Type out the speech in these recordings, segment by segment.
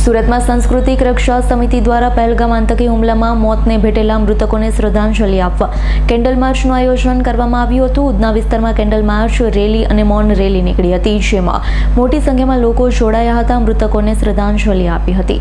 સુરતમાં સાંસ્કૃતિક રક્ષા સમિતિ દ્વારા પહેલગામ આતંકી હુમલામાં મોતને ભેટેલા મૃતકોને શ્રદ્ધાંજલિ આપવા. કેન્ડલ માર્ચનું આયોજન કરવામાં આવ્યું હતું. ઉધના વિસ્તારમાં કેન્ડલ માર્ચ, રેલી અને મૌન રેલી નીકળી હતી, જેમાં મોટી સંખ્યામાં લોકો જોડાયા હતા. મૃતકોને શ્રદ્ધાંજલિ આપી હતી.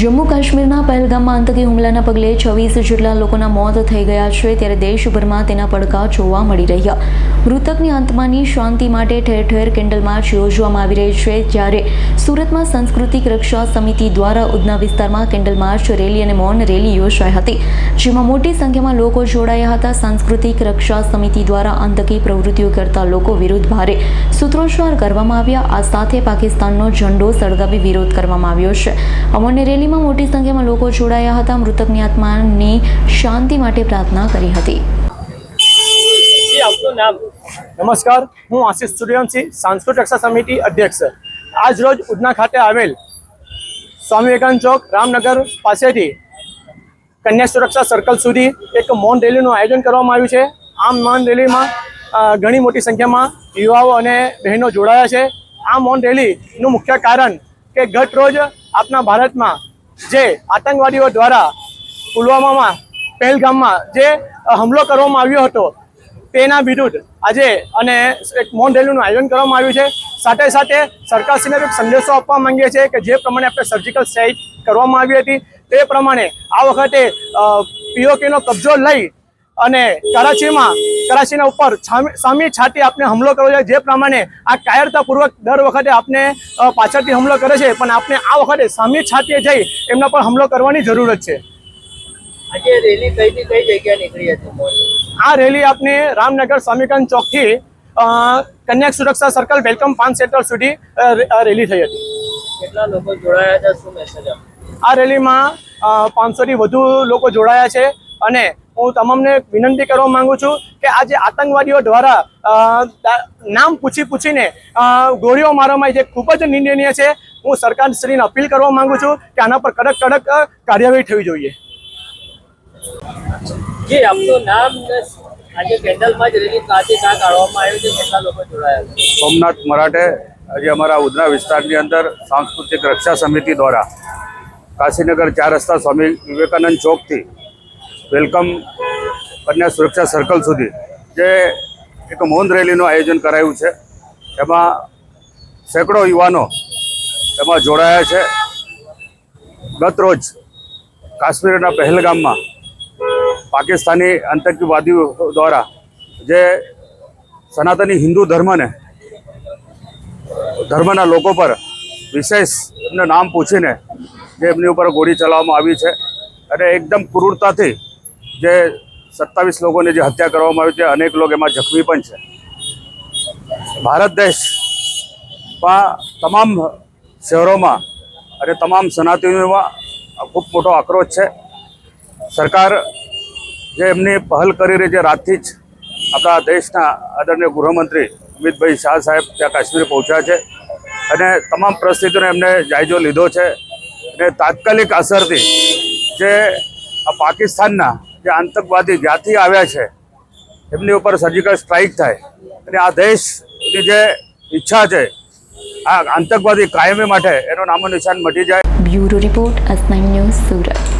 જમ્મુ કાશ્મીરના પહેલગામમાં આતંકી હુમલાના પગલે છવ્વીસ જેટલા લોકોના મોત થઈ ગયા છે. ત્યારે દેશભરમાં તેના પડકાર જોવા મળી રહ્યા. મૃતકની આત્માની શાંતિ માટે ઠેર ઠેર કેન્ડલ માર્ચ યોજવામાં આવી રહી છે. જ્યારે સુરતમાં સાંસ્કૃતિક રક્ષા સમિતિ દ્વારા ઉધના વિસ્તારમાં કેન્ડલ માર્ચ રેલી અને મૌન રેલી યોજાઈ હતી જેમાં મોટી સંખ્યામાં લોકો જોડાયા હતા. સાંસ્કૃતિક રક્ષા સમિતિ દ્વારા આતંકી પ્રવૃત્તિઓ કરતા લોકો વિરુદ્ધ ભારે સૂત્રોચ્ચાર કરવામાં આવ્યા. આ સાથે પાકિસ્તાનનો ઝંડો સળગાવી વિરોધ કરવામાં આવ્યો છે. અમોને રેલીમાં મોટી સંખ્યામાં લોકો જોડાયા હતા. મૃતકની આત્માની શાંતિ માટે પ્રાર્થના કરી હતી. જી આપનું નામ? નમસ્કાર. હું આશિષ સૂર્યવંશી સાંસ્કૃતિક રક્ષા સમિતિ અધ્યક્ષ. આજ રોજ ઉધના ખાતે આવેલ સ્વામી વિવેકાનંદ ચોક, રામનગર પાસેથી કન્યા સુરક્ષા સર્કલ સુધી એક મૌન રેલીનું આયોજન કરવામાં આવ્યું છે. આ મૌન રેલીમાં ઘણી મોટી સંખ્યામાં યુવાઓ અને બહેનો જોડાયા છે. આ મૌન રેલીનું મુખ્ય કારણ કે ગત રોજ આપણા ભારતમાં જે આતંકવાદીઓ દ્વારા પુલવામામાં, પહેલગામમાં જે હુમલો કરવામાં આવ્યો હતો તેના વિરુદ્ધ આજે અને એક મૌન રેલીનું આયોજન કરવામાં આવ્યું છે સાથે સાથે સરકારશ્રીને એક સંદેશો આપવા માંગીએ છીએ કે જે પ્રમાણે આપણે સર્જિકલ સ્ટ્રાઇક કરવામાં આવી હતી, તે પ્રમાણે આ વખતે પીઓકેનો કબજો લઈ અને કરાચીમાં, કરાચીના ઉપર સામી છાતી આપને હુમલો કરવો જોઈએ, જે પ્રમાણે આ કાયરતાપૂર્વક દર વખતે આપને પાછળથી હુમલો કરે છે, પણ આપણે આ વખતે સામી છાતીએ જઈ એમના પર હુમલો કરવાની જરૂરત છે આજે રેલી કઈ કઈ જગ્યાએ નીકળી હતી? આ રેલી આપને રામનગર સ્વામીકાંત ચોકથી કન્યા સુરક્ષા સર્કલ વેલકમ પાન સેન્ટર સુધી રેલી થઈ હતી. કેટલા લોકો જોડાયા હતા શું મેસેજ આ રેલીમાં પાંચસોથી વધુ લોકો જોડાયા છે અને હું તમામને વિનંતી કરવા માંગુ છું કે આજે આતંકવાદીઓ દ્વારા નામ પૂછી પૂછીને ગોળીઓ મારવામાં જે ખૂબ જ નિંદનીય છે હું સરકારશ્રીને અપીલ કરવા માંગુ છું કે આના પર કડક કડક કાર્યવાહી થવી જોઈએ. જી આપનું નામ આજે કેન્ડલમાં જ રેલી કાંથી કાં કાઢવામાં આવ્યું છે, કેટલા લોકો જોડાયા સોમનાથ મરાઠે આજે અમારા ઉધના વિસ્તારની અંદર સાંસ્કૃતિક રક્ષા સમિતિ દ્વારા કાશીનગર ચાર રસ્તા સ્વામી વિવેકાનંદ ચોકથી વેલકમ કન્યા સુરક્ષા સર્કલ સુધી જે એક મૌન રેલીનું આયોજન કરાયું છે. એમાં સેંકડો યુવાનો એમાં જોડાયા છે. ગત રોજ કાશ્મીરના પહેલગામમાં પાકિસ્તાની આતંકવાદીઓ દ્વારા જે સનાતની હિન્દુ ધર્મને, ધર્મના લોકો પર વિશેષ એમનું નામ પૂછીને જે એમની ઉપર ગોળી ચલાવવામાં આવી છે અને એકદમ ક્રૂરતાથી જે સત્તાવીસ લોકોની જે હત્યા કરવામાં આવી છે, અનેક લોકો એમાં જખમી પણ છે. ભારત દેશમાં તમામ શહેરોમાં અને તમામ સનાતનીઓમાં ખૂબ મોટો આક્રોશ છે. સરકાર જે એમની પહેલ કરી રહી છે રાતથી જ આપણા દેશના આદરણીય ગૃહમંત્રી અમિતભાઈ શાહ સાહેબ ત્યાં કાશ્મીર પહોંચ્યા છે અને તમામ પરિસ્થિતિનો એમને જાયજો લીધો છે અને તાત્કાલિક અસરથી જે આ પાકિસ્તાનના જે આતંકવાદી જ્યાંથી આવ્યા છે, એમની ઉપર સર્જિકલ સ્ટ્રાઇક થાય અને આ દેશની જે ઈચ્છા છે, આ આતંકવાદી કાયમી માટે એનો નામો નિશાન મટી જાય. Bureau report S news Surat.